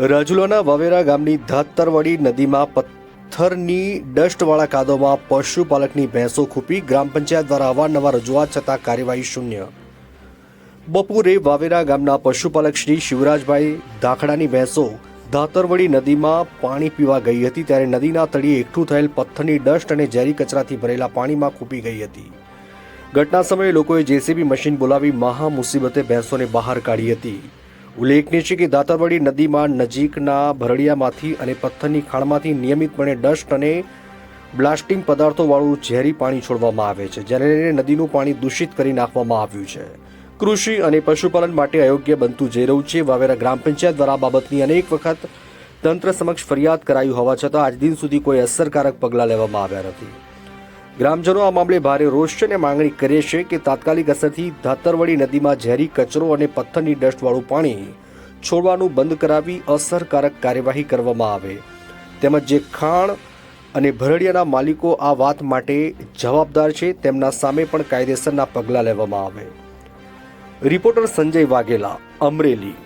રાજુલાના વાવેરા ગામની ધાતરવડી નદીમાં પથ્થરની ડસ્ટવાળા કાદોમાં પશુપાલકની ભેંસો ખૂપી ગ્રામ પંચાયત દ્વારા અવારનવાર રજૂઆત છતાં કાર્યવાહી શૂન્ય. બપોરે વાવેરા ગામના પશુપાલક શ્રી શિવરાજભાઈ ધાખડાની ભેંસો ધાતરવડી નદીમાં પાણી પીવા ગઈ હતી ત્યારે નદીના તળિયે એકઠું થયેલ પથ્થરની ડસ્ટ અને ઝેરી કચરાથી ભરેલા પાણીમાં ખૂપી ગઈ હતી. ઘટના સમયે લોકોએ જેસીબી મશીન બોલાવી મહા મુસીબતે ભેંસોને બહાર કાઢી હતી. ઉલ્લેખનીય છે કે દાતરવાડી નદીમાં નજીકના ભરડિયામાંથી અને પથ્થરની ખાણમાંથી નિયમિતપણે ડસ્ટ અને બ્લાસ્ટિંગ પદાર્થોવાળું ઝેરી પાણી છોડવામાં આવે છે, જેને લઈને નદીનું પાણી દૂષિત કરી નાખવામાં આવ્યું છે. કૃષિ અને પશુપાલન માટે અયોગ્ય બનતું જઈ રહ્યું છે, વાવેરા ગ્રામ પંચાયત દ્વારા બાબતની અનેક વખત તંત્ર સમક્ષ ફરિયાદ કરાયું હોવા છતાં આજ દિન સુધી કોઈ અસરકારક પગલાં લેવામાં આવ્યા નથી. ગ્રામજનો આ મામલે ભારે રોષ છે અને માંગણી કરે છે કે તાત્કાલિક અસરથી ધાતરવડી નદીમાં ઝેરી કચરો અને પથ્થરની ડસ્ટવાળું પાણી છોડવાનું બંધ કરાવી અસરકારક કાર્યવાહી કરવામાં આવે. તેમજ જે ખાણ અને ભરડિયાના માલિકો આ વાત માટે જવાબદાર છે, તેમના સામે પણ કાયદેસરના પગલાં લેવામાં આવે. રિપોર્ટર સંજય વાઘેલા, અમરેલી.